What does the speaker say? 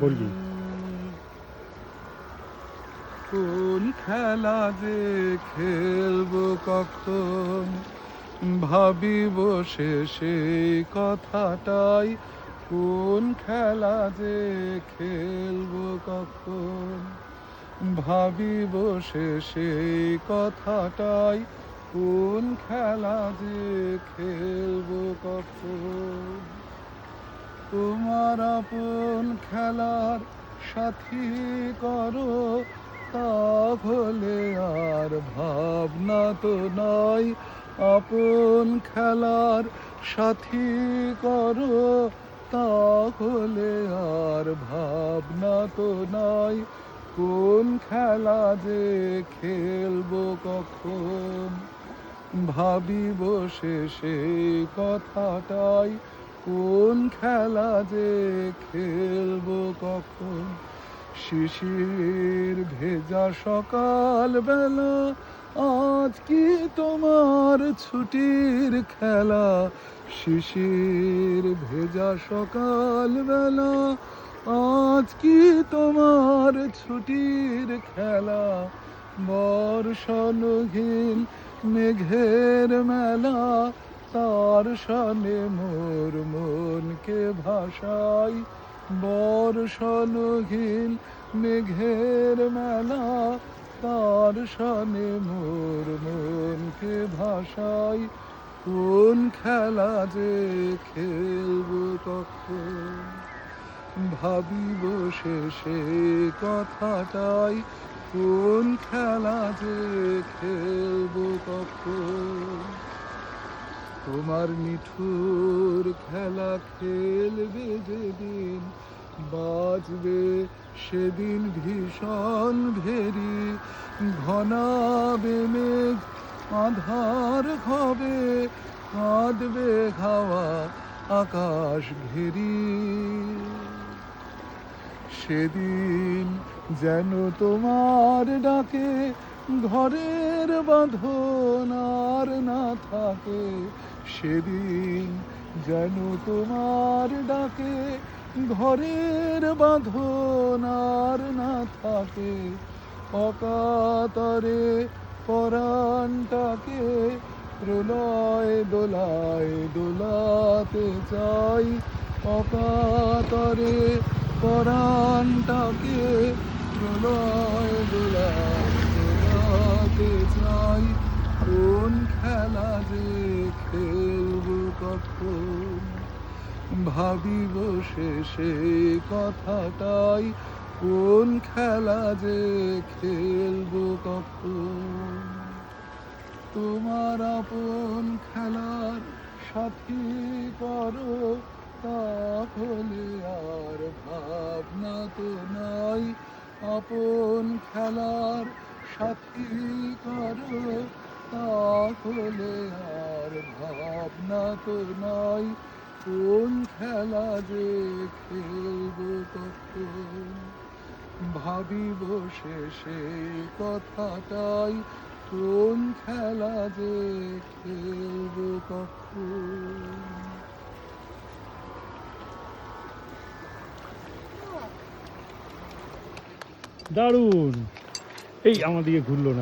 বলবি। কোন খেলা যে খেলব কখন? ভাবি বসে সেই কথাটাই। কোন খেলা যে খেলব কখন? ভাবি বসে সেই কথাটাই। কোন খেলা যে খেলব কখন? তোমার আপন খেলার সাথী করো, তাহলে আর ভাবনা তো নয় আপন খেলার সাথী করো, তাহলে আর ভাবনা তো নয় কোন খেলা যে খেলব কখন? ভাবি বসে সেই কথাটাই। কোন খেলা যে খেলব কখন? শিশির ভেজা সকাল বেলা আজ কি তোমার ছুটির খেলা? শিশির ভেজা সকাল বেলা আজ কি তোমার ছুটির খেলা? বর্ষণহীন মেঘের মেলা তার সনে মোর মনকে ভাসাই। বর্ষণহীন মেঘের মেলা, তার সনে মোর মনকে ভাসাই। কোন খেলা যে খেলব কখন ভাবি বসে সে কথাটাই, কোন খেলা যে খেলব কখন তোমার নিঠুর খেলা খেলবে যেদিন, বাজবে সেদিন ভীষণ ভেরি। ঘনাবে মেঘ, আধার হবে, কাঁদবে হাওয়া, আকাশ ঘেরি। সেদিন যেন তোমার ডাকে ঘরের বাঁধন থাকে, সেদিন যেন তোমার ডাকে ঘরের বাঁধন আর না থাকে। অকাতরে পরাণটাকে প্রলয় দোলায় দোলাতে চাই। অকাতরে পরাণটাকে প্রলয় দোলায় দোলাতে চাই। খেলা যে খেলব কখন? ভাবি বসে সে কথাটাই, কোন খেলা যে খেলব কখন? তোমার আপন খেলার সাথী করো? তাহলে আর ভাবনা তো নাই। আপন খেলার সাথী করো? তাহলে আর ভাবনা তো নাই। কোন খেলা যে খেলব কখন ভাবি বসে সেই কথাটাই, কোন খেলা যে খেলব কখন দারুণ! এই আমার দিকে ঘুরলো না।